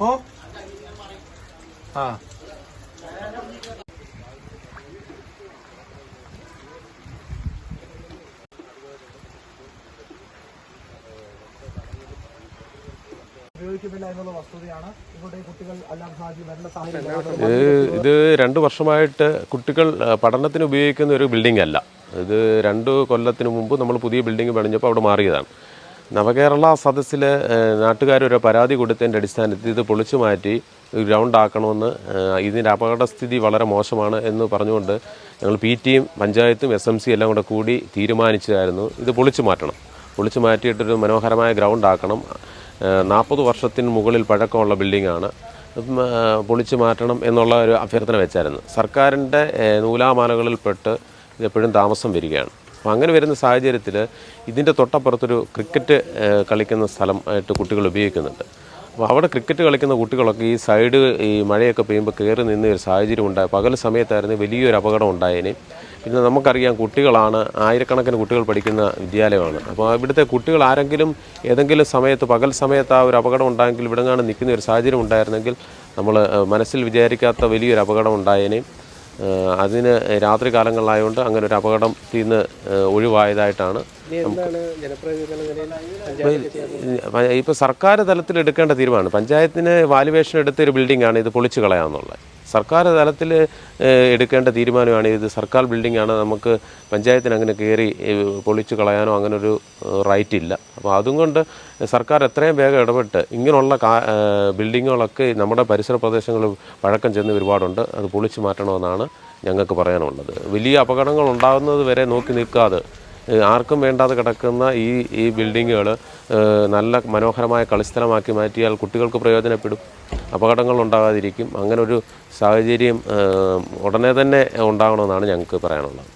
ഓ. ആ. ഇത് രണ്ടു രണ്ട് വർഷമായിട്ട് കുട്ടികൾ പഠനത്തിന് ഉപയോഗിക്കുന്ന ഒരു ബിൽഡിംഗ് അല്ല. ഇത് രണ്ട് കൊല്ലത്തിന് മുമ്പ് നമ്മൾ പുതിയ ബിൽഡിംഗ് പണിഞ്ഞപ്പോൾ അവിടെ മാറിയതാണ്. നവകേരള സദസ്സിൽ നാട്ടുകാരൊരു പരാതി കൊടുത്തതിന്റെ അടിസ്ഥാനത്തിൽ ഇത് പൊളിച്ചു മാറ്റി ഗ്രൗണ്ട് ആക്കണമെന്ന് ഇതിന്റെ അപകടസ്ഥിതി വളരെ മോശമാണ് എന്ന് പറഞ്ഞുകൊണ്ട് ഞങ്ങൾ പി ടിയും പഞ്ചായത്തും എസ് എം സി എല്ലാം കൂടെ കൂടി തീരുമാനിച്ചതായിരുന്നു. ഇത് പൊളിച്ചു മാറ്റണം. പൊളിച്ചു മാറ്റിയിട്ടൊരു മനോഹരമായ ഗ്രൗണ്ട് ആക്കണം. നാൽപ്പത് വർഷത്തിന് മുകളിൽ പഴക്കമുള്ള ബിൽഡിങ്ങാണ്. പൊളിച്ചു മാറ്റണം എന്നുള്ള ഒരു അഭ്യർത്ഥന വെച്ചായിരുന്നു. സർക്കാരിന്റെ നൂലാമാലകളിൽപ്പെട്ട് ഇതെപ്പോഴും താമസം വരികയാണ്. അപ്പോൾ അങ്ങനെ വരുന്ന സാഹചര്യത്തിൽ ഇതിന്റെ തൊട്ടപ്പുറത്തൊരു ക്രിക്കറ്റ് കളിക്കുന്ന സ്ഥലം ആയിട്ട് കുട്ടികൾ ഉപയോഗിക്കുന്നുണ്ട്. അപ്പോൾ അവിടെ ക്രിക്കറ്റ് കളിക്കുന്ന കുട്ടികളൊക്കെ ഈ സൈഡ് ഈ മഴയൊക്കെ പെയ്യുമ്പോൾ കയറി നിന്ന ഒരു സാഹചര്യം ഉണ്ടായി. പകൽ സമയത്തായിരുന്നു വലിയൊരു അപകടം ഉണ്ടായേനെ. പിന്നെ നമുക്കറിയാം കുട്ടികളാണ് ആയിരക്കണക്കിന് കുട്ടികൾ പഠിക്കുന്ന വിദ്യാലയമാണ്. അപ്പോൾ ഇവിടുത്തെ കുട്ടികൾ ആരെങ്കിലും ഏതെങ്കിലും സമയത്ത് പകൽ സമയത്ത് ആ ഒരു അപകടം ഉണ്ടായെങ്കിൽ ഇവിടെങ്ങാണ് നിൽക്കുന്ന ഒരു സാഹചര്യം ഉണ്ടായിരുന്നെങ്കിൽ നമ്മൾ മനസ്സിൽ വിചാരിക്കാത്ത വലിയൊരു അപകടം ഉണ്ടായേനെ. ഏഹ് അതിന് രാത്രി കാലങ്ങളിലായതുകൊണ്ട് അങ്ങനെ ഒരു അപകടത്തിൽ നിന്ന് ഏഹ് ഒഴിവായതായിട്ടാണ് ഇപ്പോൾ സർക്കാർ തലത്തിൽ എടുക്കേണ്ട തീരുമാനമാണ് പഞ്ചായത്തിന് വാലുവേഷൻ എടുത്ത ഒരു ബിൽഡിംഗ് ആണ് ഇത് പൊളിച്ചു കളയാന്നുള്ളത്. സർക്കാർ തലത്തിൽ എടുക്കേണ്ട തീരുമാനമാണ് ഇത്. സർക്കാർ ബിൽഡിംഗ് ആണ് നമുക്ക് പഞ്ചായത്തിന് അങ്ങനെ കയറി പൊളിച്ചു കളയാനോ അങ്ങനൊരു റൈറ്റ് ഇല്ല. അപ്പോൾ അതും കൊണ്ട് സർക്കാർ എത്രയും വേഗം ഇടപെട്ട് ഇങ്ങനെയുള്ള ബിൽഡിങ്ങുകളൊക്കെ നമ്മുടെ പരിസര പ്രദേശങ്ങളിൽ പഴക്കം ചെന്ന് ഒരുപാടുണ്ട്. അത് പൊളിച്ചു മാറ്റണമെന്നാണ് ഞങ്ങൾക്ക് പറയാനുള്ളത്. വലിയ അപകടങ്ങൾ ഉണ്ടാകുന്നത് വരെ നോക്കി നിൽക്കാതെ ആർക്കും വേണ്ടാതെ കിടക്കുന്ന ഈ ഈ ബിൽഡിങ്ങുകൾ നല്ല മനോഹരമായ കളിസ്ഥലമാക്കി മാറ്റിയാൽ കുട്ടികൾക്ക് പ്രയോജനപ്പെടും. അപകടങ്ങൾ ഉണ്ടാകാതിരിക്കും അങ്ങനെ ഒരു സാഹചര്യം ഉടനെ തന്നെ ഉണ്ടാകണമെന്നാണ് ഞങ്ങൾക്ക് പറയാനുള്ളത്.